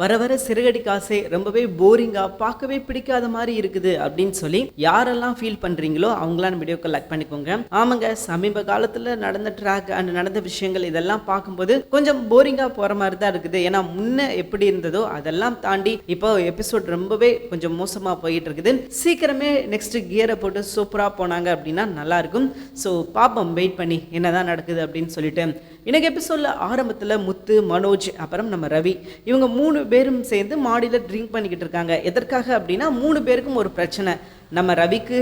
வர வர சிறுகடி காசே ரொம்பவே போரிங்காக பார்க்கவே பிடிக்காத மாதிரி இருக்குது அப்படின்னு சொல்லி யாரெல்லாம் ஃபீல் பண்ணுறீங்களோ அவங்களாம் வீடியோக்கு லைக் பண்ணிக்கோங்க. ஆமாங்க சமீப காலத்தில் நடந்த ட்ராக் அண்ட் நடந்த விஷயங்கள் இதெல்லாம் பார்க்கும்போது கொஞ்சம் போரிங்காக போகிற மாதிரி தான் இருக்குது. ஏன்னா முன்ன எப்படி இருந்ததோ அதெல்லாம் தாண்டி இப்போ எபிசோட் ரொம்பவே கொஞ்சம் மோசமாக போயிட்டு இருக்குது. சீக்கிரமே நெக்ஸ்ட் கியரை போட்டு சூப்பராக போனாங்க அப்படின்னா நல்லாயிருக்கும் ஸோ பாப்போம் வெயிட் பண்ணி என்னதான் நடக்குது அப்படின்னு சொல்லிட்டு. இன்னைக்கு எபிசோடில் ஆரம்பத்தில் முத்து மனோஜ் அப்புறம் நம்ம ரவி. இவங்க மூணு பேரும் சேர்ந்து மாடியில் ட்ரிங்க் பண்ணிக்கிட்டு இருக்காங்க. எதற்காக அப்படின்னா மூணு பேருக்கும் ஒரு பிரச்சனை. நம்ம ரவிக்கு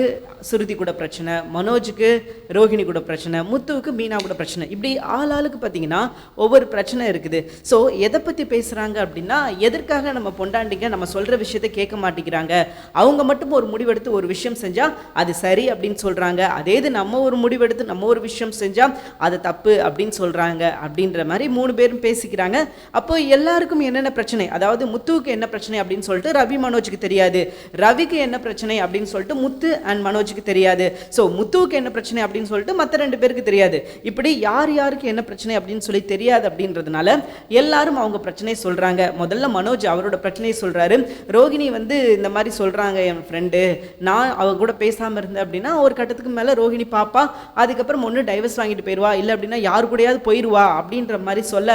சுருதி கூட பிரச்சனை மனோஜுக்கு ரோஹிணி கூட பிரச்சனை முத்துவுக்கு மீனா கூட பிரச்சனை. இப்படி ஆள் ஆளுக்கு பார்த்தீங்கன்னா ஒவ்வொரு பிரச்சனை இருக்குது. ஸோ எதை பற்றி பேசுகிறாங்க அப்படின்னா எதற்காக நம்ம பொண்டாண்டிங்க நம்ம சொல்கிற விஷயத்த கேட்க மாட்டேங்கிறாங்க? அவங்க மட்டும் ஒரு முடிவெடுத்து ஒரு விஷயம் செஞ்சால் அது சரி அப்படின்னு சொல்கிறாங்க அதே இது நம்ம ஒரு முடிவெடுத்து நம்ம ஒரு விஷயம் செஞ்சால் அது தப்பு அப்படின்னு சொல்கிறாங்க அப்படின்ற மாதிரி மூணு பேரும் பேசிக்கிறாங்க. அப்போ எல்லாருக்கும் என்னென்ன பிரச்சனை? அதாவது முத்துவுக்கு என்ன பிரச்சனை அப்படின்னு சொல்லிட்டு ரவி மனோஜுக்கு தெரியாது. ரவிக்கு என்ன பிரச்சனை அப்படின்னு சொல்லிட்டு முத்து அண்ட் மனோஜுக்கு தெரியாது. ஸோ முத்துவுக்கு என்ன பிரச்சனை அப்படின்னு சொல்லிட்டு மற்ற ரெண்டு பேருக்கு தெரியாது. இப்படி யார் யாருக்கு என்ன பிரச்சனை அப்படின்னு சொல்லி தெரியாது அப்படின்றதுனால எல்லாரும் அவங்க பிரச்சனையை சொல்கிறாங்க முதல்ல மனோஜ் அவரோட பிரச்சனையை சொல்கிறாரு ரோகிணி வந்து இந்த மாதிரி சொல்கிறாங்க என் ஃப்ரெண்டு நான் அவ கூட பேசாமல் இருந்தேன் அப்படின்னா ஒரு கட்டத்துக்கு மேலே ரோகிணி பாப்பா அதுக்கப்புறம் ஒன்று டைவர்ஸ் வாங்கிட்டு போயிடுவா இல்லை அப்படின்னா யாரு கூடயாவது போயிடுவா அப்படின்ற மாதிரி சொல்ல.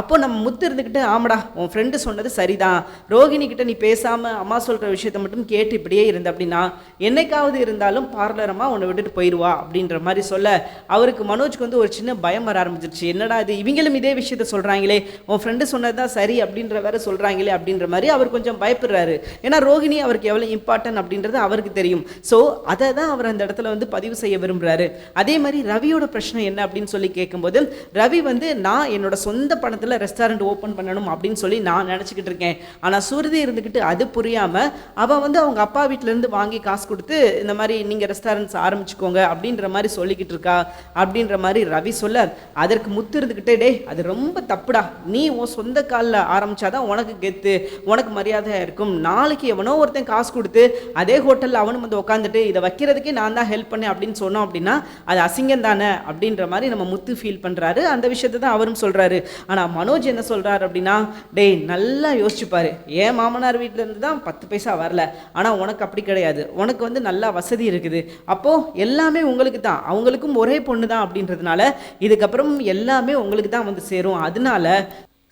அப்போ நம்ம முத்து இருந்துக்கிட்டு ஆமாடா உன் ஃப்ரெண்டு சொன்னது சரிதான். ரோகிணி கிட்ட நீ பேசாமல் அம்மா சொல்கிற விஷயத்த மட்டும் கேட்டு இப்படியே இருந்த அப்படின்னா என்னைக்காவது இருந்தாலும் பார்லரமா உன்னை விட்டுட்டு போயிடுவா அப்படின்ற மாதிரி சொல்ல அவருக்கு மனோஜ்க்கு வந்து ஒரு சின்ன பயம் வர ஆரம்பிச்சிருச்சு. என்னடா இது? இவங்களும் இதே விஷயத்த சொல்கிறாங்களே உன் ஃப்ரெண்டு சொன்னது தான் சரி அப்படின்ற வேற சொல்கிறாங்களே அப்படின்ற மாதிரி அவர் கொஞ்சம் பயப்படுறாரு. ஏன்னா ரோகிணி அவருக்கு எவ்வளோ இம்பார்ட்டன்ட் அப்படின்றது அவருக்கு தெரியும். ஸோ அதை தான் அவர் அந்த இடத்துல வந்து பதிவு செய்ய விரும்புகிறாரு அதே மாதிரி ரவியோட பிரச்சனை என்ன அப்படின்னு சொல்லி கேட்கும்போது ரவி வந்து நான் என்னோட சொந்த பணத்தில் ரெஸ்டாரண்ட் ஓப்பன் பண்ணணும் அப்படின்னு சொல்லி நான் நினச்சிக்கிட்டு இருக்கேன். ஆனால் சுருதி இருந்துக்கிட்டு அது புரியாமல் அவன் வந்து அவங்க அப்பா வீட்டிலேருந்து வாங்கி காசு கொடுத்து இந்த மாதிரி நீங்கள் ரெஸ்டாரண்ட்ஸ் ஆரம்பிச்சுக்கோங்க அப்படின்ற மாதிரி சொல்லிக்கிட்டு இருக்கா? அப்படின்ற மாதிரி ரவி சொல்ல அதற்கு முத்து இருந்துக்கிட்டே டேய் அது ரொம்ப தப்புடா. நீ உன் சொந்த காலில் ஆரம்பிச்சாதான் உனக்கு கெத்து உனக்கு மரியாதை இருக்கும். நாளைக்கு எவனோ ஒருத்தன் காசு கொடுத்து அதே ஹோட்டலில் அவனும் வந்து உட்காந்துட்டு இதை வைக்கிறதுக்கே நான் தான் ஹெல்ப் பண்ணேன் அப்படின்னு சொன்னோம் அப்படின்னா அது அசிங்கம் தானே? அப்படின்ற மாதிரி நம்ம முத்து ஃபீல் பண்ணுறாரு அந்த விஷயத்தை தான் அவரும் சொல்கிறாரு ஆனால் மனோஜ் என்ன சொல்கிறாரு அப்படின்னா டேய் நல்லா யோசிச்சுப்பார். ஏன் மாமனார் வீட்டிலேருந்து தான் பத்து பைசா வரல. ஆனால் உனக்கு அப்படி கிடையாது. உனக்கு வந்து நல்லா வசதி இருக்குது. அப்போது எல்லாமே உங்களுக்கு தான். அவங்களுக்கும் ஒரே பொண்ணு தான் அப்படின்றதுனால இதுக்கப்புறம் எல்லாமே உங்களுக்கு தான் வந்து சேரும். அதனால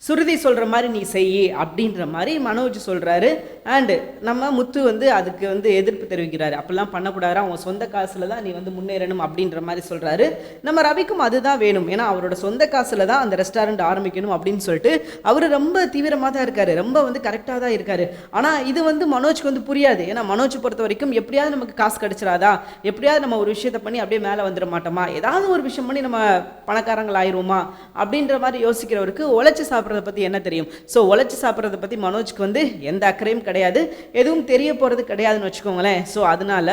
சுருதி சொல்கிற மாதிரி நீ செய் அப்படின்ற மாதிரி மனோஜ் சொல்கிறாரு அண்டு நம்ம முத்து வந்து அதுக்கு வந்து எதிர்ப்பு தெரிவிக்கிறாரு. அப்படிலாம் பண்ணக்கூடாது அவன் சொந்த காசில் தான் நீ வந்து முன்னேறணும் அப்படின்ற மாதிரி சொல்கிறாரு நம்ம ரவிக்கும் அதுதான் வேணும். ஏன்னா அவரோட சொந்த காசில் தான் அந்த ரெஸ்டாரண்ட் ஆரம்பிக்கணும் அப்படின்னு சொல்லிட்டு அவர் ரொம்ப தீவிரமாக தான் இருக்கார். ரொம்ப வந்து கரெக்டாக தான் இருக்கார். ஆனால் இது வந்து மனோஜ்க்கு வந்து புரியாது. ஏன்னா மனோஜ் பொறுத்த வரைக்கும் எப்படியாவது நமக்கு காசு கிடச்சிடாதா? எப்படியாவது நம்ம ஒரு விஷயத்தை பண்ணி அப்படியே மேலே வந்துட மாட்டோமா? ஏதாவது ஒரு விஷயம் பண்ணி நம்ம பணக்காரங்கள் ஆயிருவோமா அப்படின்ற மாதிரி யோசிக்கிறவருக்கு உழைச்சி சாப்பிட்ற சாப்பிட்றத பற்றி என்ன தெரியும்? ஸோ உழைச்சி சாப்பிட்றத பற்றி மனோஜ்க்கு வந்து எந்த அக்கறையும் கிடையாது. எதுவும் தெரிய போகிறது கிடையாதுன்னு வச்சுக்கோங்களேன். ஸோ அதனால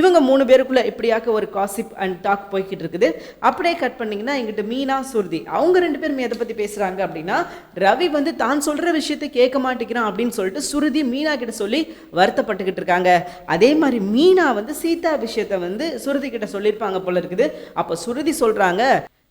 இவங்க மூணு பேருக்குள்ள இப்படியாக்க ஒரு காசிப் அண்ட் டாக் போய்கிட்டு இருக்குது. அப்படியே கட் பண்ணிங்கன்னா எங்கிட்ட மீனா சுருதி அவங்க ரெண்டு பேரும் எதை பற்றி பேசுகிறாங்க அப்படின்னா ரவி வந்து தான் சொல்கிற விஷயத்தை கேட்க மாட்டேங்கிறான் அப்படின்னு சொல்லிட்டு சுருதி மீனா கிட்ட சொல்லி வருத்தப்பட்டுக்கிட்டு இருக்காங்க. அதே மாதிரி மீனா வந்து சீதா விஷயத்தை வந்து சுருதி கிட்ட சொல்லியிருப்பாங்க போல இருக்குது. அப்போ சுருதி சொல்கிறாங்க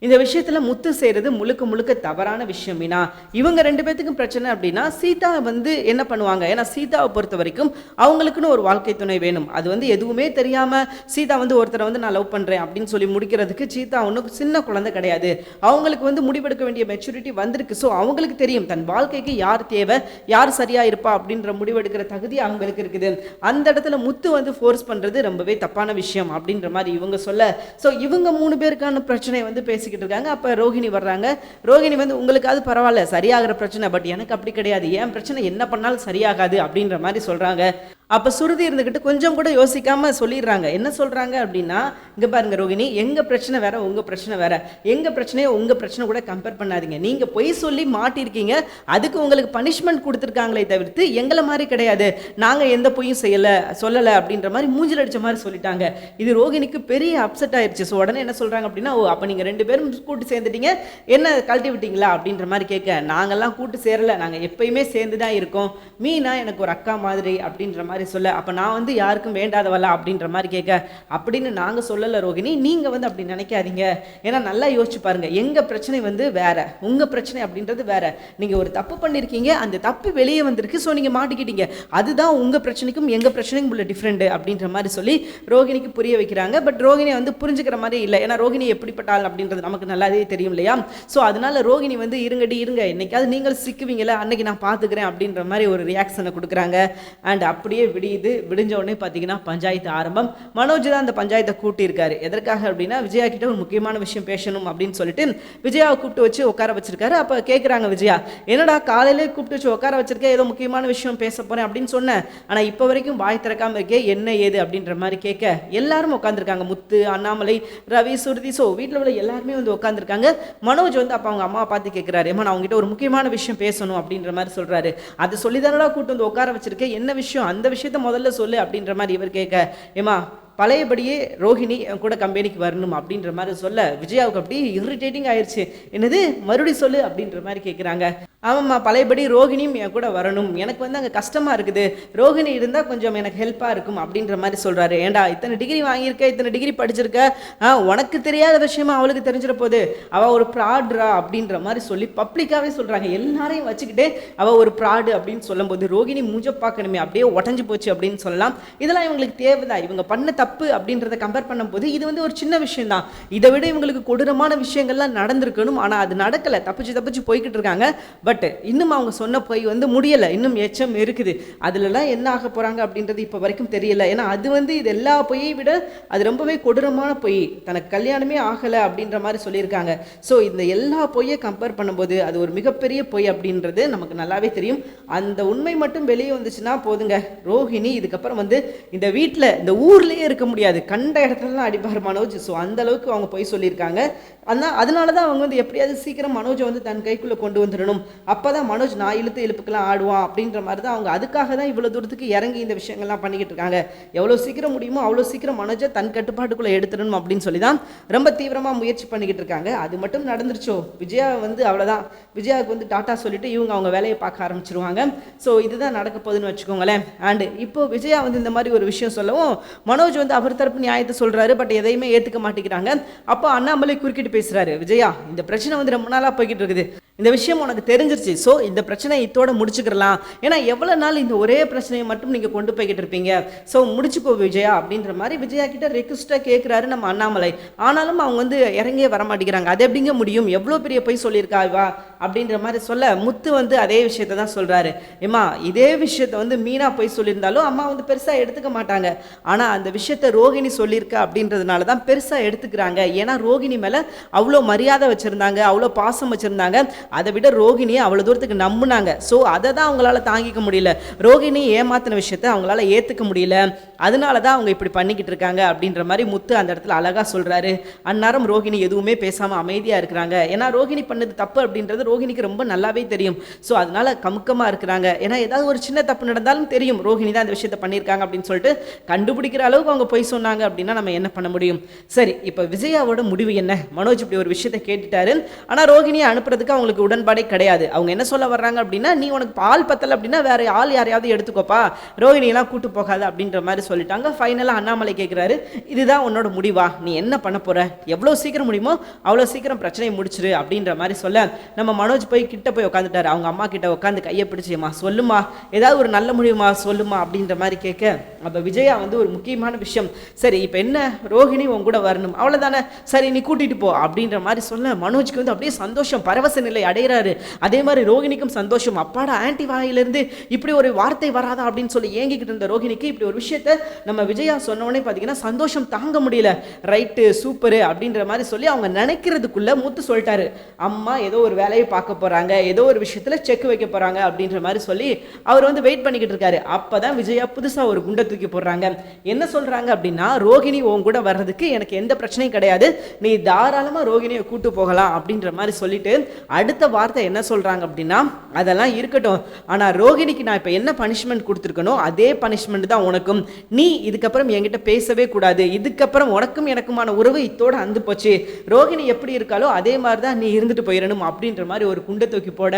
இந்த விஷயத்தில் முத்து செய்கிறது முழுக்க முழுக்க தவறான விஷயம் மீனா. இவங்க ரெண்டு பேத்துக்கும் பிரச்சனை அப்படின்னா சீதா வந்து என்ன பண்ணுவாங்க? ஏன்னா சீதாவை பொறுத்த வரைக்கும் அவங்களுக்குன்னு ஒரு வாழ்க்கை துணை வேணும். அது வந்து எதுவுமே தெரியாமல் சீதா வந்து ஒருத்தரை வந்து நான் லவ் பண்ணுறேன் அப்படின்னு சொல்லி முடிக்கிறதுக்கு சீதா ஒன்றும் சின்ன குழந்தை கிடையாது. அவங்களுக்கு வந்து முடிவெடுக்க வேண்டிய மெச்சூரிட்டி வந்திருக்கு. ஸோ அவங்களுக்கு தெரியும் தன் வாழ்க்கைக்கு யார் தேவை யார் சரியாக இருப்பா அப்படின்ற முடிவெடுக்கிற தகுதி அவங்களுக்கு இருக்குது. அந்த இடத்துல முத்து வந்து ஃபோர்ஸ் பண்ணுறது ரொம்பவே தப்பான விஷயம் அப்படின்ற மாதிரி இவங்க சொல்ல. ஸோ இவங்க மூணு பேருக்கான பிரச்சனை வந்து பேசிக்கிட்டு இருக்காங்க. அப்போ ரோஹிணி வர்றாங்க. ரோஹிணி வந்து உங்களுக்காவது பரவாயில்ல சரியாகிற பிரச்சனை பட் எனக்கு அப்படி கிடையாது. என் பிரச்சனை என்ன பண்ணாலும் சரியாகாது அப்படின்ற மாதிரி சொல்றாங்க. அப்போ சுருதி இருந்துக்கிட்டு கொஞ்சம் கூட யோசிக்காமல் சொல்லிடுறாங்க. என்ன சொல்கிறாங்க அப்படின்னா இங்கே பாருங்க ரோகிணி எங்கள் பிரச்சனை வேற உங்கள் பிரச்சனை வேற. எங்கள் பிரச்சனையை உங்கள் பிரச்சனை கூட கம்பேர் பண்ணாதீங்க. நீங்கள் பொய் சொல்லி மாட்டிருக்கீங்க. அதுக்கு உங்களுக்கு பனிஷ்மெண்ட் கொடுத்துருக்காங்களே தவிர்த்து எங்களை மாதிரி கிடையாது. நாங்கள் எந்த பொய்யும் செய்யலை சொல்லலை அப்படின்ற மாதிரி மூஞ்சில் அடித்த மாதிரி சொல்லிட்டாங்க. இது ரோகிணிக்கு பெரிய அப்செட் ஆயிடுச்சு ஸோ உடனே என்ன சொல்கிறாங்க அப்படின்னா ஓ அப்போ நீங்கள் ரெண்டு பேரும் கூட்டு சேர்ந்துட்டீங்க. என்ன கழட்டி விட்டீங்களா? அப்படின்ற மாதிரி கேட்க நாங்கள்லாம் கூட்டு சேரலை. நாங்கள் எப்பயுமே சேர்ந்து தான் இருக்கோம். மீனா எனக்கு ஒரு அக்கா மாதிரி அப்படின்ற மாதிரி மாதிரி சொல்ல அப்போ நான் வந்து யாருக்கும் வேண்டாதவளா அப்படின்ற மாதிரி கேட்க அப்படின்னு நாங்கள் சொல்லலை ரோகிணி நீங்கள் வந்து அப்படி நினைக்காதீங்க. ஏன்னா நல்லா யோசிச்சு பாருங்க எங்கள் பிரச்சனை வந்து வேற உங்கள் பிரச்சனை அப்படின்றது வேற. நீங்கள் ஒரு தப்பு பண்ணியிருக்கீங்க அந்த தப்பு வெளியே வந்திருக்கு ஸோ நீங்கள் மாட்டிக்கிட்டீங்க. அதுதான் உங்கள் பிரச்சனைக்கும் எங்கள் பிரச்சனைக்கும் உள்ள டிஃப்ரெண்ட் அப்படின்ற மாதிரி சொல்லி ரோகிணிக்கு புரிய வைக்கிறாங்க. பட் ரோகிணி வந்து புரிஞ்சுக்கிற மாதிரி இல்லை. ஏன்னா ரோகிணி எப்படிப்பட்ட ஆள் அப்படின்றது நமக்கு நல்லாவே தெரியும் இல்லையா? ஸோ அதனால ரோகிணி வந்து இருங்கடி இருங்க என்னைக்காவது நீங்கள் சிக்குவீங்களா அன்னைக்கு நான் பார்த்துக்கிறேன் அப்படின்ற மாதிரி ஒரு ரியாக்ஷனை கொடுக்குறாங்க. அண்ட் அப்படியே விடியுது விடிஞ்ச உடனே பார்த்தீங்கன்னா பஞ்சாயத்து ஆரம்பம். மனோஜ் தான் அந்த பஞ்சாயத்தை கூட்டியிருக்காரு. எதற்காக அப்படின்னா விஜயா கிட்ட ஒரு முக்கியமான விஷயம் பேசணும் அப்படின்னு சொல்லிட்டு விஜயாவை கூப்பிட்டு வச்சு உட்கார வச்சிருக்காரு. அப்போ கேட்குறாங்க விஜயா என்னடா காலையிலே கூப்பிட்டு வச்சு உட்கார வச்சிருக்கேன் ஏதோ முக்கியமான விஷயம் பேச போறேன் அப்படின்னு சொன்னேன் ஆனால் இப்போ வரைக்கும் வாய் திறக்காம இருக்கே என்ன ஏது அப்படின்ற மாதிரி கேட்க எல்லாரும் உட்காந்துருக்காங்க முத்து அண்ணாமலை ரவி சுருதி. ஸோ வீட்டில் உள்ள எல்லாருமே வந்து உட்காந்துருக்காங்க மனோஜ் வந்து அப்போ அவங்க அம்மா பார்த்து கேட்குறாரு ஏமா நான் அவங்ககிட்ட ஒரு முக்கியமான விஷயம் பேசணும் அப்படின்ற மாதிரி சொல்றாரு. அது சொல்லி தானடா கூப்பிட்டு வந்து உட்கார வச்சிருக்கேன் என்ன விஷயம்? அந்த விஷயம் விஷயத்த முதல்ல சொல்லு அப்படின்ற மாதிரி இவர் கேட்க ஏமா பழையபடியே ரோஹிணி என் கூட கம்பெனிக்கு வரணும் அப்படின்ற மாதிரி சொல்ல விஜயாவுக்கு அப்படி இரிட்டேட்டிங் ஆயிடுச்சு என்னது? மறுபடி சொல்லு அப்படின்ற மாதிரி கேட்குறாங்க ஆமாம்மா பழையபடி ரோஹிணியும் என் கூட வரணும். எனக்கு வந்து அங்கே கஷ்டமாக இருக்குது. ரோஹிணி இருந்தால் கொஞ்சம் எனக்கு ஹெல்ப்பாக இருக்கும் அப்படின்ற மாதிரி சொல்கிறாரு ஏண்டா இத்தனை டிகிரி வாங்கியிருக்க? இத்தனை டிகிரி படிச்சிருக்க? ஆ உனக்கு தெரியாத விஷயமா அவளுக்கு தெரிஞ்சிட போகுது. அவள் ஒரு ப்ராட்ரா அப்படின்ற மாதிரி சொல்லி பப்ளிக்காகவே சொல்கிறாங்க எல்லாரையும் வச்சுக்கிட்டு அவள் ஒரு ப்ராடு அப்படின்னு சொல்லும்போது ரோகிணி மூஞ்ச பார்க்கணுமே அப்படியே உடஞ்சி போச்சு அப்படின்னு சொல்லலாம். இதெல்லாம் இவங்களுக்கு தேவைதான். இவங்க பண்ண தப்பு தப்பு அப்படின்றத கம்பேர் பண்ணும்போது இது வந்து ஒரு சின்ன விஷயம் தான் இதை விட இவங்களுக்கு கொடூரமான விஷயங்கள்லாம் நடந்திருக்கணும். ஆனால் அது நடக்கலை. தப்பிச்சு தப்பிச்சு போய்கிட்டு இருக்காங்க. பட் இன்னும் அவங்க சொன்ன போய் வந்து முடியலை. இன்னும் எச்சம் இருக்குது. அதுலலாம் என்ன ஆக போகிறாங்க அப்படின்றது இப்போ வரைக்கும் தெரியல. ஏன்னா அது வந்து இது எல்லா பொய்யை விட அது ரொம்பவே கொடூரமான பொய். தனக்கு கல்யாணமே ஆகலை அப்படின்ற மாதிரி சொல்லியிருக்காங்க. ஸோ இந்த எல்லா பொய்யை கம்பேர் பண்ணும்போது அது ஒரு மிகப்பெரிய பொய் அப்படின்றது நமக்கு நல்லாவே தெரியும். அந்த உண்மை மட்டும் வெளியே வந்துச்சுன்னா போதுங்க. ரோஹிணி இதுக்கப்புறம் வந்து இந்த வீட்டில் இந்த ஊர்லேயே இருக்க முடியாது. கண்ட இடத்துலலாம் அடிப்பார் மனோஜ். ஸோ அந்த அளவுக்கு அவங்க போய் சொல்லியிருக்காங்க. ஆனால் அதனால தான் அவங்க வந்து எப்படியாவது சீக்கிரம் மனோஜை வந்து தன் கைக்குள்ளே கொண்டு வந்துடணும். அப்போ தான் மனோஜ் நான் இழுத்து இழுப்புக்கெல்லாம் ஆடுவான் அப்படின்ற மாதிரி தான் அவங்க அதுக்காக தான் இவ்வளோ தூரத்துக்கு இறங்கி இந்த விஷயங்கள்லாம் பண்ணிக்கிட்டு இருக்காங்க. எவ்வளோ சீக்கிரம் முடியுமோ அவ்வளோ சீக்கிரம் மனோஜை தன் கட்டுப்பாட்டுக்குள்ளே எடுத்துடணும் அப்படின்னு சொல்லி தான் ரொம்ப தீவிரமாக முயற்சி பண்ணிக்கிட்டு இருக்காங்க. அது மட்டும் நடந்துருச்சோ? விஜயா வந்து அவ்வளோதான் விஜயாவுக்கு வந்து டாட்டா சொல்லிட்டு இவங்க அவங்க வேலையை பார்க்க ஆரம்பிச்சிருவாங்க. ஸோ இதுதான் நடக்க போகுதுன்னு வச்சுக்கோங்களேன். அண்டு இப்போ விஜயா வந்து இந்த மாதிரி ஒரு விஷயம் சொல்லவும் மனோஜ் வந்து அவர் தரப்பு நியாயத்தை சொல்கிறாரு பட் எதையுமே ஏற்றுக்க மாட்டேங்கிறாங்க. அப்போ அண்ணாமலை குறுக்கிட்டு பேசுகிறாரு விஜயா இந்த பிரச்சனை வந்து ரொம்ப நாளாக போய்கிட்டு இருக்குது. இந்த விஷயம் உனக்கு தெரிஞ்சிருச்சு ஸோ இந்த பிரச்சனை இத்தோட முடிச்சுக்கிறலாம். ஏன்னா எவ்வளோ நாள் இந்த ஒரே பிரச்சனையை மட்டும் நீங்கள் கொண்டு போய்கிட்டு இருப்பீங்க. ஸோ முடிச்சுக்கோ விஜயா அப்படின்ற மாதிரி விஜயா கிட்ட ரெக்வஸ்ட்டாக கேட்குறாரு நம்ம அண்ணாமலை. ஆனாலும் அவங்க வந்து இறங்கியே வர மாட்டேங்கிறாங்க. அது எப்படிங்க முடியும்? எவ்வளோ பெரிய போய் சொல்லியிருக்கா இவா? அப்படின்ற மாதிரி சொல்ல முத்து வந்து அதே விஷயத்தை தான் சொல்கிறாரு ஏமா இதே விஷயத்த வந்து மீனா போய் சொல்லியிருந்தாலும் அம்மா வந்து பெருசாக எடுத்துக்க மாட்டாங்க. ஆனால் அந்த விஷயம் விஷயத்த ரோகிணி சொல்லியிருக்கா அப்படின்றதுனால தான் பெருசாக எடுத்துக்கிறாங்க. ஏன்னா ரோகிணி மேலே அவ்வளோ மரியாதை வச்சுருந்தாங்க அவ்வளோ பாசம் வச்சுருந்தாங்க. அதை விட ரோகிணியை அவ்வளோ தூரத்துக்கு நம்புனாங்க. ஸோ அதை தான் அவங்களால தாங்கிக்க முடியல. ரோகிணி ஏமாத்தின விஷயத்த அவங்களால ஏற்றுக்க முடியல. அதனால தான் அவங்க இப்படி பண்ணிக்கிட்டு இருக்காங்க அப்படின்ற மாதிரி முத்து அந்த இடத்துல அழகாக சொல்கிறாரு அந்நேரம் ரோகிணி எதுவுமே பேசாமல் அமைதியாக இருக்கிறாங்க. ஏன்னா ரோகிணி பண்ணது தப்பு அப்படின்றது ரோகிணிக்கு ரொம்ப நல்லாவே தெரியும். ஸோ அதனால கமுக்கமாக இருக்கிறாங்க. ஏன்னா ஏதாவது ஒரு சின்ன தப்பு நடந்தாலும் தெரியும் ரோகிணி தான் அந்த விஷயத்த பண்ணியிருக்காங்க அப்படின்னு சொல்லிட்டு கண்டுபிடிக்கிற அளவுக்கு அவங்க போய் சொன்னாங்க அப்படின்னா நம்ம என்ன பண்ண முடியும்? சரி இப்போ விஜயாவோட முடிவு என்ன? மனோஜ் இப்படி ஒரு விஷயத்த கேட்டுட்டாரு. ஆனால் ரோகிணியை அனுப்புறதுக்கு அவங்களுக்கு உடன்பாடே கிடையாது. அவங்க என்ன சொல்ல வர்றாங்க அப்படின்னா நீ உனக்கு பால் பத்தல அப்படின்னா வேற ஆள் யாரையாவது எடுத்துக்கோப்பா. ரோகிணியெல்லாம் கூட்டு போகாது அப்படின்ற மாதிரி சொல்லிட்டாங்க. ஃபைனலாக அண்ணாமலை கேட்குறாரு இதுதான் உன்னோட முடிவா? நீ என்ன பண்ண போற? எவ்வளோ சீக்கிரம் முடியுமோ அவ்வளோ சீக்கிரம் பிரச்சனையை முடிச்சிரு அப்படின்ற மாதிரி சொல்ல நம்ம மனோஜ் போய் கிட்ட போய் உட்காந்துட்டாரு அவங்க அம்மா கிட்ட உட்காந்து கையை பிடிச்சியம்மா சொல்லுமா ஏதாவது ஒரு நல்ல முடியுமா சொல்லுமா அப்படின்ற மாதிரி கேட்க அப்போ விஜயா வந்து ஒரு முக்கியமான விஷயம் சரி இப்போ என்ன? ரோஹிணி உன் கூட வரணும். அவ்வளோதானே சரி நீ கூட்டிட்டு போ அப்படின்ற மாதிரி சொல்ல மனோஜ்க்கு வந்து அப்படியே சந்தோஷம் பரவச நிலை அடைகிறாரு. அதே மாதிரி ரோஹிணிக்கும் சந்தோஷம். அப்பாடா ஆன்டி வாயிலிருந்து இப்படி ஒரு வார்த்தை வராதா அப்படின்னு சொல்லி ஏங்கிக்கிட்டு இருந்த ரோஹிணிக்கு இப்படி ஒரு விஷயத்த நம்ம விஜயா சொன்ன உடனே பார்த்தீங்கன்னா சந்தோஷம் தாங்க முடியல. ரைட்டு சூப்பரு அப்படின்ற மாதிரி சொல்லி அவங்க நினைக்கிறதுக்குள்ள மூத்து சொல்லிட்டாரு. அம்மா ஏதோ ஒரு வேலையை பார்க்க போறாங்க ஏதோ ஒரு விஷயத்துல செக் வைக்க போறாங்க அப்படின்ற மாதிரி சொல்லி அவர் வந்து வெயிட் பண்ணிக்கிட்டு இருக்காரு. அப்பதான் விஜயா புதுசா ஒரு குண்டை தூக்கி போடுறாங்க. என்ன சொல்றாங்க அப்படின்னா ரோகிணி உன் கூட வர்றதுக்கு எனக்கு எந்த பிரச்சனையும் கிடையாது. நீ தாராளமா ரோகிணியை கூட்டு போகலாம் அப்படின்ற மாதிரி சொல்லிட்டு அடுத்த வார்த்தை என்ன சொல்றாங்க அப்படின்னா அதெல்லாம் இருக்கட்டும். ஆனா ரோகிணிக்கு நான் இப்போ என்ன பனிஷ்மெண்ட் கொடுத்துருக்கனோ அதே பனிஷ்மெண்ட் தான் உனக்கும். நீ இதுக்கப்புறம் என்கிட்ட பேசவே கூடாது. இதுக்கப்புறம் உனக்கும் எனக்குமான உறவு இத்தோட அந்து போச்சு. ரோகிணி எப்படி இருக்காலோ அதே மாதிரி தான் நீ இருந்துட்டு போயிடணும் அப்படின்ற மாதிரி ஒரு குண்டை தூக்கி போட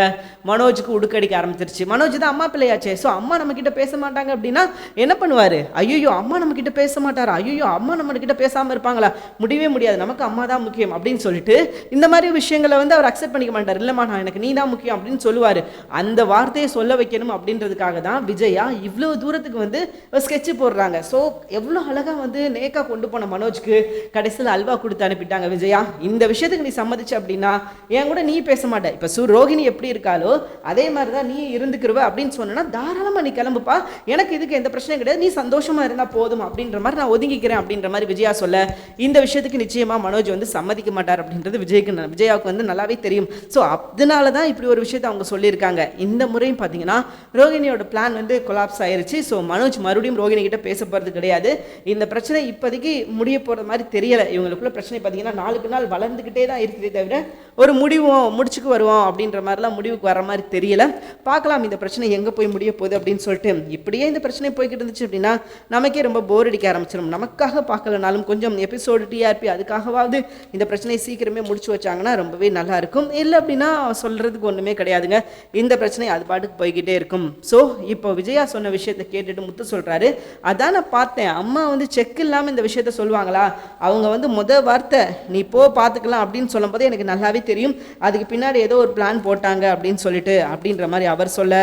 மனோஜுக்கு உடுக்கடிக்க ஆரம்பிச்சிருச்சு. மனோஜ் தான் அம்மா பிள்ளையாச்சே. ஸோ அம்மா நம்ம கிட்ட பேச மாட்டாங்க அப்படின்னா என்ன பண்ணுவாரு? ஐயோ அம்மா நம்ம கிட்ட பேச மாட்டாரா ஐயோ அம்மா நம்ம கிட்ட பேசாம இருப்பாங்களா? முடியவே முடியாது. நமக்கு அம்மா தான் முக்கியம் அப்படின்னு சொல்லிட்டு இந்த மாதிரி விஷயங்களை வந்து அவர் அக்செப்ட் பண்ணிக்க மாட்டார். இல்லைம்மா நான் எனக்கு நீ தான் முக்கியம் அப்படின்னு சொல்லுவார். அந்த வார்த்தையை சொல்ல வைக்கணும் அப்படின்றதுக்காக தான் விஜயா இவ்வளோ தூரத்துக்கு வந்து ஸ்கெட்ச் போடுறாங்க. ஸோ எவ்வளோ அழகாக வந்து நேக்கா கொண்டு போன மனோஜ்க்கு கடைசியில் அல்வா கொடுத்து அனுப்பிட்டாங்க விஜயா. இந்த விஷயத்துக்கு நீ சம்மதிச்ச அப்படின்னா என் கூட நீ பேச மாட்ட. இப்போ சு ரோகிணி எப்படி இருக்காலோ அதே மாதிரி தான் நீ இருந்துக்கிருவ அப்படின்னு சொன்னா தாராளமாக நீ கிளம்புப்பா. எனக்கு இதுக்கு எந்த பிரச்சனையும் கிடையாது. நீ சந்தோஷமா இருந்தால் போதும் அப்படின்ற மாதிரி நான் ஒதுங்கிக்கிறேன் அப்படின்ற மாதிரி விஜயா சொல்ல இந்த விஷயத்துக்கு நிச்சயமாக மனோஜ் வந்து சம்மதிக்க மாட்டார் அப்படின்றது விஜய்க்கு விஜயாவுக்கு வந்து நல்லாவே தெரியும். ஸோ அதனால தான் இப்படி ஒரு விஷயத்தை அவங்க சொல்லியிருக்காங்க. இந்த முறையும் பார்த்தீங்கன்னா ரோகிணியோட பிளான் வந்து கொலாப்ஸ் ஆயிருச்சு. ஸோ மனோஜ் மறுபடியும் ரோகிணி கிட்ட பேச போகிறது கிடையாது. இந்த பிரச்சனை இப்போதைக்கு முடிய போகிற மாதிரி தெரியலை. இவங்களுக்குள்ள பிரச்சனை பார்த்தீங்கன்னா நாளுக்கு நாள் வளர்ந்துக்கிட்டே தான் இருக்குதே தவிர ஒரு முடிவோம் முடிச்சுக்கு வருவோம் அப்படின்ற மாதிரிலாம் முடிவுக்கு வர மாதிரி தெரியல. பார்க்கலாம் இந்த பிரச்சனை எங்கே போய் முடிய போகுது அப்படின்னு சொல்லிட்டு. இப்படியே இந்த பிரச்சனை போய்கிட்டு இருந்துச்சு அப்படின்னா நமக்கே ரொம்ப போர் அடிக்க ஆரம்பிச்சிடும் நமக்காக பார்க்கலனாலும் கொஞ்சம் எபிசோடு டிஆர்பி அதுக்காகவாவது இந்த பிரச்சனையை சீக்கிரமே முடிச்சு வச்சாங்கன்னா ரொம்பவே நல்லா இருக்கும். இல்லை அப்படின்னா சொல்கிறதுக்கு ஒன்றுமே கிடையாதுங்க. இந்த பிரச்சனை அது பாட்டுக்கு போய்கிட்டே இருக்கும். ஸோ இப்போ விஜயா சொன்ன விஷயத்தை கேட்டுட்டு முத்து சொல்கிறாரு அதான் நான் பார்த்தேன். அம்மா வந்து செக் இல்லாமல் இந்த விஷயத்த சொல்லுவாங்களா? அவங்க வந்து முத வார்த்தை நீ போ பார்த்துக்கலாம் அப்படின்னு சொல்லும்போது எனக்கு நல்லாவே தெரியும். அதுக்கு பின்னாடி ஏதோ ஒரு பிளான் போட்டாங்க அப்படின்னு சொல்லிட்டு அப்படின்ற மாதிரி அவர் சொல்ல.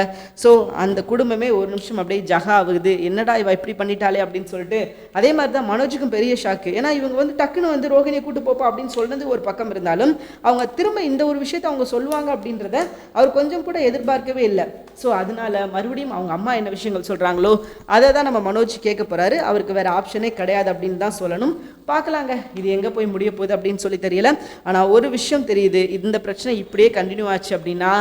ஸோ அந்த குடும்பமே ஒரு நிமிஷம் அப்படியே ஜகா ஆகுது. என்னடா இவ இப்படி பண்ணிட்டாலே அப்படின்னு சொல்லிட்டு அதே மாதிரி தான் மனோஜுக்கும் பெரிய ஷாக்கு ஏன்னா இவங்க வந்து டக்குன்னு வந்து ரோகிணியை கூட்டு போப்பா அப்படின்னு சொன்னது ஒரு பக்கம் இருந்தாலும் அவங்க திரும்ப இந்த ஒரு விஷயத்த அவங்க சொல்லுவாங்க அப்படின்றத அவர் கொஞ்சம் கூட எதிர்பார்க்கவே இல்லை. ஸோ அதனால மறுபடியும் அவங்க அம்மா என்ன விஷயங்கள் சொல்கிறாங்களோ அதை தான் நம்ம மனோஜ் கேட்க போறாரு. அவருக்கு வேற ஆப்ஷனே கிடையாது அப்படின்னு தான் சொல்லணும். பார்க்கலாங்க. இது எங்கே போய் முடிய போகுது அப்படின்னு சொல்லி தெரியல. ஆனால் ஒரு விஷயம் தெரியுது. இந்த பிரச்சனை இப்படியே கண்டினியூ ஆச்சு அப்படின்னா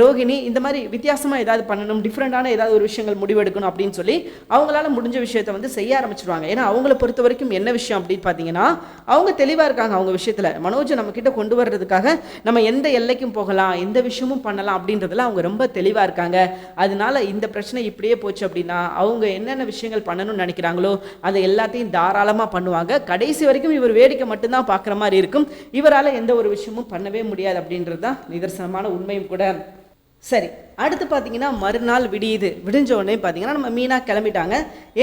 ரோஹிணி இந்த மாதிரி வித்தியாசமாக ஏதாவது பண்ணணும் டிஃப்ரெண்டான ஏதாவது ஒரு விஷயங்கள் முடிவெடுக்கணும் அப்படின்னு சொல்லி அவங்களால முடிஞ்ச விஷயத்த வந்து செய்ய ஆரம்பிச்சிருவாங்க. ஏன்னா அவங்கள பொறுத்த வரைக்கும் என்ன விஷயம் அப்படின்னு பார்த்தீங்கன்னா அவங்க தெளிவாக இருக்காங்க அவங்க விஷயத்தில். மனோஜை நம்ம கிட்ட கொண்டு வர்றதுக்காக நம்ம எந்த எல்லைக்கும் போகலாம் எந்த விஷயமும் பண்ணலாம் அப்படின்றதுல அவங்க ரொம்ப தெளிவாக இருக்காங்க. அதனால இந்த பிரச்சனை இப்படியே போச்சு அப்படின்னா அவங்க என்னென்ன விஷயங்கள் பண்ணணும்னு நினைக்கிறாங்களோ அதை எல்லாத்தையும் தாராளமாக பண்ணுவாங்க. கடைசி வரைக்கும் இவர் வேடிக்கை மட்டும்தான் பார்க்குற மாதிரி இருக்கும். இவரால் எந்த ஒரு விஷயமும் பண்ணவே முடியாது அப்படின்றது தான் நிதர்சனமான உண்மையும் கூட. சரி. அடுத்து பார்த்தீங்கன்னா மறுநாள் விடியுது. விடிஞ்ச உடனே பார்த்தீங்கன்னா நம்ம மீனா கிளம்பிட்டாங்க.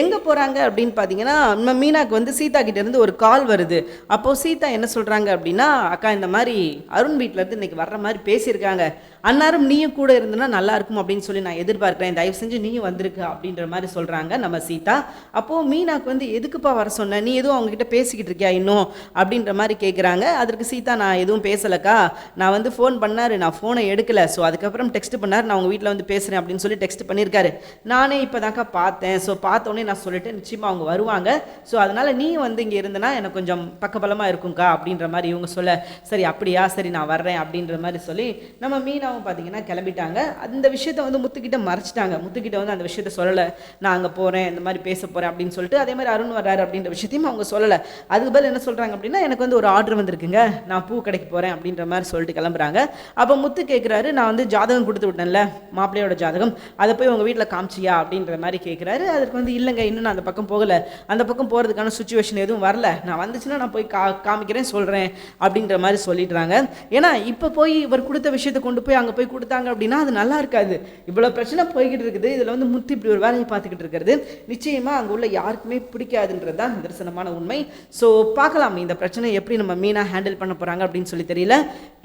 எங்கே போகிறாங்க அப்படின்னு பார்த்தீங்கன்னா நம்ம மீனாக்கு வந்து சீதா கிட்டேருந்து ஒரு கால் வருது. அப்போது சீதா என்ன சொல்கிறாங்க அப்படின்னா அக்கா இந்த மாதிரி அருண் வீட்டிலேருந்து இன்றைக்கி இன்னைக்கு வர்ற மாதிரி பேசியிருக்காங்க. அன்னாரும் நீயும் கூட இருந்தனா நல்லா இருக்கும் அப்படின்னு சொல்லி நான் எதிர்பார்க்குறேன். தயவு செஞ்சு நீயும் வந்திருக்க அப்படின்ற மாதிரி சொல்கிறாங்க நம்ம சீதா. அப்போது மீனாக்கு வந்து எதுக்குப்பா வர சொன்ன? நீ எதுவும் அவங்ககிட்ட பேசிக்கிட்டு இருக்கியா இன்னும்? அப்படின்ற மாதிரி கேட்குறாங்க அதற்கு சீதா நான் எதுவும் பேசலக்கா. நான் வந்து ஃபோன் பண்ணாரு. நான் ஃபோனை எடுக்கலை. ஸோ அதுக்கப்புறம் டெக்ஸ்ட் பண்ணார். நான் அவங்க வீட்டில் வந்து பேசுகிறேன் அப்படின்னு சொல்லி டெக்ஸ்ட் பண்ணியிருக்காரு நானே இப்போ தாக்கா பார்த்தேன். ஸோ பார்த்தோன்னே நான் சொல்லிட்டு நிச்சயமாக அவங்க வருவாங்க. ஸோ அதனால் நீ வந்து இங்கே இருந்தனா எனக்கு கொஞ்சம் பக்கபலமாக இருக்கும்க்கா அப்படின்ற மாதிரி இவங்க சொல்ல சரி அப்படியா சரி நான் வர்றேன் அப்படின்ற மாதிரி சொல்லி நம்ம மீனாவும் பார்த்தீங்கன்னா கிளம்பிட்டாங்க. அந்த விஷயத்தை வந்து முத்துக்கிட்ட மறைச்சிட்டாங்க. முத்துக்கிட்ட வந்து அந்த விஷயத்த சொல்லலை. நான் அங்கே போகிறேன் இந்த மாதிரி பேச போகிறேன் அப்படின்னு சொல்லிட்டு அதே மாதிரி அருண் வர்றாரு அப்படின்ற விஷயத்தையும் அவங்க சொல்லலை. அதுக்கு பதில் என்ன சொல்கிறாங்க அப்படின்னா எனக்கு வந்து ஒரு ஆர்டர் வந்திருக்குங்க. நான் பூ கடைக்கு போகிறேன் அப்படின்ற மாதிரி சொல்லிட்டு கிளம்புறாங்க. அப்போ முத்து கேட்குறாரு நான் வந்து ஜாதகம் கொடுத்து விட்டேன்ல. மாப்பிள்ளையோட ஜாதகம். அதை போய் உங்கள் வீட்டில் காமிச்சியா அப்படின்ற மாதிரி கேட்குறாரு அதுக்கு வந்து இல்லைங்க இன்னும் நான் அந்த பக்கம் போகலை. அந்த பக்கம் போகிறதுக்கான சுச்சுவேஷன் எதுவும் வரல. நான் வந்துச்சுன்னா நான் போய் கா காமிக்கிறேன் சொல்கிறேன் அப்படின்ற மாதிரி சொல்லிடுறாங்க. ஏன்னா இப்போ போய் இவர் கொடுத்த விஷயத்தை கொண்டு போய் அங்கே போய் கொடுத்தாங்க அப்படின்னா அது நல்லா இருக்காது. இவ்வளோ பிரச்சனை போய்கிட்டு இருக்குது. இதில் வந்து முத்து இப்படி ஒரு வேலையை பார்த்துக்கிட்டு இருக்கிறது. நிச்சயமாக அங்கே உள்ள யாருக்குமே பிடிக்காதுன்றது தான் நிதர்சனமான உண்மை. ஸோ பார்க்கலாம். இந்த பிரச்சனை எப்படி நம்ம மீனாக ஹேண்டில் பண்ண போகிறாங்க அப்படின்னு சொல்லி தெரியல.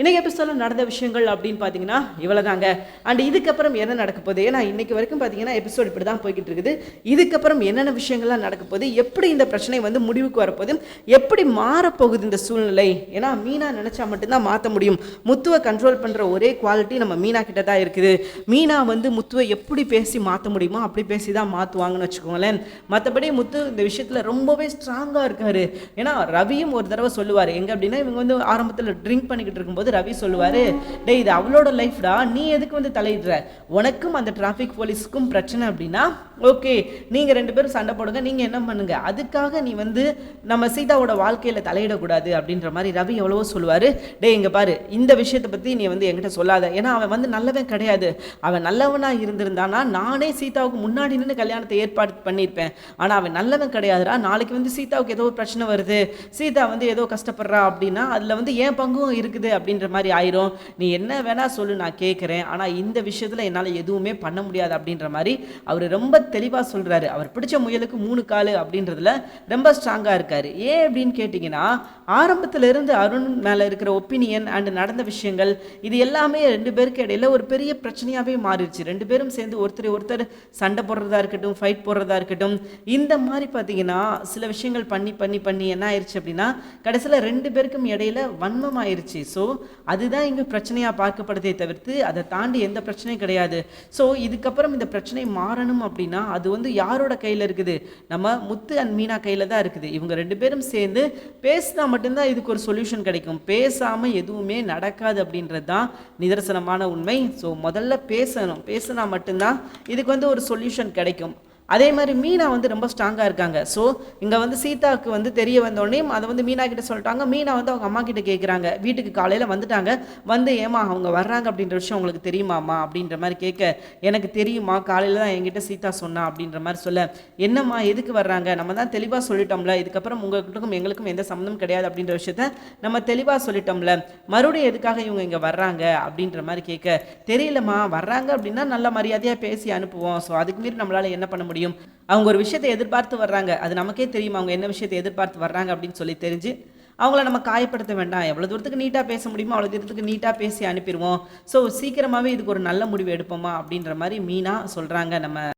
இன்னைக்கு எபிசோடில் நடந்த விஷயங்கள் அப்படின்னு பார்த்தீங்கன்னா இவ்வளோதாங்க அண்ட் இது இதுக்கப்புறம் என்ன நடக்க போகுது? ஏன்னா இன்னைக்கு வரைக்கும் பார்த்தீங்கன்னா எபிசோட் இப்படி தான் போய்கிட்டு இருக்குது. இதுக்கப்புறம் என்னென்ன விஷயங்கள்லாம் நடக்க போகுது? எப்படி இந்த பிரச்சனை வந்து முடிவுக்கு வரப்போகுது எப்படி மாறப்போகுது இந்த சூழ்நிலை? ஏன்னா மீனா நினச்சா மட்டும்தான் மாற்ற முடியும். முத்துவை கண்ட்ரோல் பண்ணுற ஒரே குவாலிட்டி நம்ம மீனா கிட்ட தான் இருக்குது. மீனா வந்து முத்துவை எப்படி பேசி மாற்ற முடியுமோ அப்படி பேசி தான் மாற்றுவாங்கன்னு வச்சுக்கோங்களேன். மற்றபடி முத்து இந்த விஷயத்தில் ரொம்பவே ஸ்ட்ராங்காக இருக்காரு. ஏன்னா ரவியும் ஒரு தடவை சொல்லுவார். எங்கே அப்படின்னா இவங்க வந்து ஆரம்பத்தில் ட்ரிங்க் பண்ணிக்கிட்டு இருக்கும்போது ரவி சொல்லுவார் டேய் இது அவளோட லைஃப்டா நீ எதுக்கு வந்து தலையிடுற? தலையிடுற உனக்கும் அந்த டிராஃபிக் போலீஸுக்கும் பிரச்சனை அப்படின்னா ஓகே நீங்கள் ரெண்டு பேரும் சண்டை போடுங்க நீங்கள் என்ன பண்ணுங்க? அதுக்காக நீ வந்து நம்ம சீதாவோட வாழ்க்கையில் தலையிடக்கூடாது அப்படின்ற மாதிரி ரவி எவ்வளவோ சொல்லுவார். டே இங்கே பாரு இந்த விஷயத்தை பற்றி நீ வந்து என்கிட்ட சொல்லாத. ஏன்னா அவன் வந்து நல்லவன் கிடையாது. அவன் நல்லவனாக இருந்திருந்தானா நானே சீதாவுக்கு முன்னாடி நின்று கல்யாணத்தை ஏற்பாடு பண்ணியிருப்பேன். ஆனால் அவன் நல்லவன் கிடையாதுடா. நாளைக்கு வந்து சீதாவுக்கு ஏதோ ஒரு பிரச்சனை வருது. சீதா வந்து ஏதோ கஷ்டப்படுறா அப்படின்னா அதில் வந்து ஏன் பங்கும் இருக்குது அப்படின்ற மாதிரி ஆயிரும். நீ என்ன வேணா சொல்லு நான் கேட்குறேன் ஆனால் இந்த விஷயம் விஷயத்தில் என்னால் எதுவுமே பண்ண முடியாது அப்படின்ற மாதிரி அவர் ரொம்ப தெளிவாக சொல்கிறாரு அவர் பிடிச்ச முயலுக்கு மூணு காலு அப்படின்றதுல ரொம்ப ஸ்ட்ராங்காக இருக்காரு. ஏன் அப்படின்னு கேட்டிங்கன்னா ஆரம்பத்துல இருந்து அருண் மேலே இருக்கிற ஒப்பீனியன் அண்ட் நடந்த விஷயங்கள் இது எல்லாமே ரெண்டு பேருக்கு இடையில ஒரு பெரிய பிரச்சனையாகவே மாறிடுச்சு. ரெண்டு பேரும் சேர்ந்து ஒருத்தர் ஒருத்தர் சண்டை போடுறதா இருக்கட்டும் ஃபைட் போடுறதா இருக்கட்டும் இந்த மாதிரி பார்த்தீங்கன்னா சில விஷயங்கள் பண்ணி பண்ணி பண்ணி என்ன ஆயிடுச்சு அப்படின்னா கடைசியில் ரெண்டு பேருக்கும் இடையில வன்மம் ஆயிருச்சு ஸோ அதுதான் இங்கே பிரச்சனையாக பார்க்கப்படுதே தவிர்த்து அதை தாண்டி எந்த பிரச்சனை பிரச்சனையும் கிடையாது. ஸோ இதுக்கப்புறம் இந்த பிரச்சனை மாறணும் அப்படின்னா அது வந்து யாரோட கையில் இருக்குது? நம்ம முத்து அண்ட் மீனா கையில் தான் இருக்குது. இவங்க ரெண்டு பேரும் சேர்ந்து பேசினா மட்டும்தான் இதுக்கு ஒரு சொல்யூஷன் கிடைக்கும். பேசாமல் எதுவுமே நடக்காது அப்படின்றது தான் நிதர்சனமான உண்மை. ஸோ முதல்ல பேசணும். பேசினா மட்டும்தான் இதுக்கு வந்து ஒரு சொல்யூஷன் கிடைக்கும். அதே மாதிரி மீனா வந்து ரொம்ப ஸ்ட்ராங்காக இருக்காங்க. ஸோ இங்கே வந்து சீதாவுக்கு வந்து தெரிய வந்தோடனே அதை வந்து மீனா கிட்ட சொல்லிட்டாங்க. மீனா வந்து அவங்க அம்மா கிட்ட கேட்குறாங்க வீட்டுக்கு காலையில் வந்துட்டாங்க. வந்து ஏமா அவங்க வர்றாங்க அப்படின்ற விஷயம் உங்களுக்கு தெரியுமாம்மா? அப்படின்ற மாதிரி கேட்க எனக்கு தெரியுமா காலையில் தான் என்கிட்ட சீதா சொன்னா அப்படின்ற மாதிரி சொல்ல என்னம்மா எதுக்கு வர்றாங்க? நம்ம தான் தெளிவாக சொல்லிட்டோம்ல. இதுக்கப்புறம் உங்களுக்கும் எங்களுக்கும் எந்த சம்மந்தம் கிடையாது அப்படின்ற விஷயத்த நம்ம தெளிவாக சொல்லிட்டோம்ல. மறுபடியும் எதுக்காக இவங்க இங்கே வர்றாங்க? அப்படின்ற மாதிரி கேட்க தெரியலம்மா வர்றாங்க அப்படின்னா நல்ல மரியாதையாக பேசி அனுப்புவோம். ஸோ அதுக்கு மீறி நம்மளால் என்ன பண்ண முடியும்? முடியும். அவங்க ஒரு விஷயத்தை எதிர்பார்த்து வர்றாங்க. அது நமக்கே தெரியும். அவங்க என்ன விஷயத்தை எதிர்பார்த்து வர்றாங்க அப்படின்னு சொல்லி தெரிஞ்சு அவங்கள நம்ம காயப்படுத்த வேண்டாம். எவ்வளோ தூரத்துக்கு நீட்டாக பேச முடியுமோ அவ்வளோ தூரத்துக்கு நீட்டாக பேசி அனுப்பிடுவோம். ஸோ சீக்கிரமாகவே இதுக்கு ஒரு நல்ல முடிவு எடுப்போமா அப்படின்ற மாதிரி மீனா சொல்கிறாங்க நம்ம